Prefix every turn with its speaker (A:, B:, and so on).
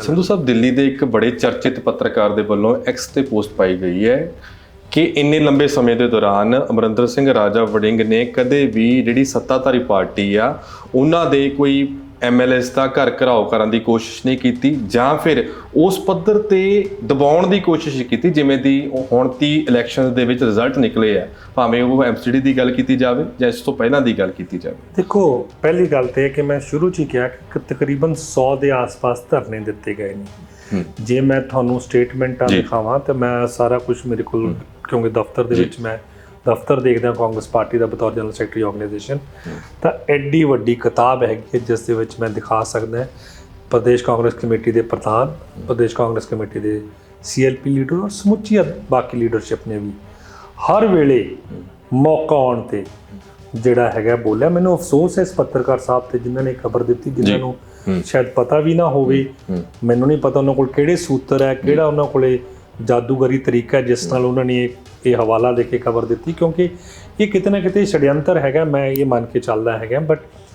A: ਸੰਧੂ ਸਾਹਿਬ, ਦਿੱਲੀ ਦੇ ਇੱਕ ਬੜੇ ਚਰਚਿਤ ਪੱਤਰਕਾਰ ਦੇ ਵੱਲੋਂ ਐਕਸ ਤੇ ਪੋਸਟ ਪਾਈ ਗਈ ਹੈ ਕਿ ਇੰਨੇ ਲੰਬੇ ਸਮੇਂ ਦੇ ਦੌਰਾਨ ਅਮਰਿੰਦਰ ਸਿੰਘ ਰਾਜਾ ਵੜਿੰਗ ਨੇ ਕਦੇ ਵੀ ਜਿਹੜੀ ਸੱਤਾਧਾਰੀ ਪਾਰਟੀ ਆ, ਉਹਨਾਂ ਦੇ ਕੋਈ ਐਮਐਲਐਸ ਦਾ ਘਰ ਘਰਾਓ ਕਰਨ ਦੀ ਕੋਸ਼ਿਸ਼ ਨਹੀਂ ਕੀਤੀ ਜਾਂ ਫਿਰ ਉਸ ਪੱਧਰ ਤੇ ਦਬਾਉਣ ਦੀ ਕੋਸ਼ਿਸ਼ ਕੀਤੀ ਜਿਵੇਂ ਦੀ ਹੁਣ ਤੀ ਇਲੈਕਸ਼ਨ ਦੇ ਵਿੱਚ ਰਿਜ਼ਲਟ ਨਿਕਲੇ ਆ। ਭਾਵੇਂ ਉਹ ਐਮਸੀਡੀ ਦੀ ਗੱਲ ਕੀਤੀ ਜਾਵੇ ਜਾਂ ਇਸ ਤੋਂ ਪਹਿਲਾਂ ਦੀ ਗੱਲ ਕੀਤੀ ਜਾਵੇ।
B: ਦੇਖੋ ਪਹਿਲੀ ਗੱਲ ਤੇ ਕਿ ਮੈਂ ਸ਼ੁਰੂ 'ਚ ਹੀ ਕਿਹਾ ਕਿ ਤਕਰੀਬਨ 100 ਦੇ ਆਸ-ਪਾਸ ਧਰਨੇ ਦਿੱਤੇ ਗਏ ਨੇ। ਜੇ ਮੈਂ ਤੁਹਾਨੂੰ ਸਟੇਟਮੈਂਟਾਂ। ਦਿਖਾਵਾਂ ਤੇ ਮੈਂ ਸਾਰਾ ਕੁਝ ਮੇਰੇ ਕੋਲ ਕਿਉਂਕਿ ਦਫ਼ਤਰ ਦੇ ਵਿੱਚ ਮੈਂ ਦਫ਼ਤਰ ਦੇਖਦਾ ਹਾਂ ਕਾਂਗਰਸ ਪਾਰਟੀ ਦਾ ਬਤੌਰ ਜਨਰਲ ਸੈਕਟਰੀ ਆਰਗੇਨਾਈਜੇਸ਼ਨ। ਤਾਂ ਐਡੀ ਵੱਡੀ ਕਿਤਾਬ ਹੈਗੀ ਜਿਸ ਦੇ ਵਿੱਚ ਮੈਂ ਦਿਖਾ ਸਕਦਾ ਪ੍ਰਦੇਸ਼ ਕਾਂਗਰਸ ਕਮੇਟੀ ਦੇ ਪ੍ਰਧਾਨ ਪ੍ਰਦੇਸ਼ ਕਾਂਗਰਸ ਕਮੇਟੀ ਦੇ ਸੀਐਲਪੀ ਲੀਡਰ ਔਰ ਸਮੁੱਚੀ ਬਾਕੀ ਲੀਡਰਸ਼ਿਪ ਨੇ ਵੀ। ਹਰ ਵੇਲੇ ਮੌਕਾ ਆਉਣ ਤੇ ਜਿਹੜਾ ਹੈਗਾ ਬੋਲਿਆ ਮੈਨੂੰ ਅਫਸੋਸ ਹੈ ਇਸ ਪੱਤਰਕਾਰ ਸਾਹਿਬ ਤੇ ਜਿਨ੍ਹਾਂ ਨੇ ਖਬਰ ਦਿੱਤੀ ਜਿਨ੍ਹਾਂ ਨੂੰ ਸ਼ਾਇਦ ਪਤਾ ਵੀ ਨਾ ਹੋਵੇ। ਮੈਨੂੰ ਨਹੀਂ ਪਤਾ ਉਹਨਾਂ ਕੋਲ ਕਿਹੜੇ ਸੂਤਰ ਹੈ ਕਿਹੜਾ ਉਹਨਾਂ ਕੋਲੇ ਜਾਦੂਗਰੀ ਤਰੀਕਾ ਜਿਸ ਨਾਲ ਉਹਨਾਂ ਨੇ ਇਹ ਇਹ ਹਵਾਲਾ ਦੇ ਕੇ ਖਬਰ ਦਿੱਤੀ, ਕਿਉਂਕਿ ਇਹ ਕਿਤੇ ਨਾ ਕਿਤੇ ਛੜਯੰਤਰ ਹੈਗਾ, ਮੈਂ ਇਹ ਮੰਨ ਕੇ ਚੱਲਦਾ ਹੈਗਾ ਬਟ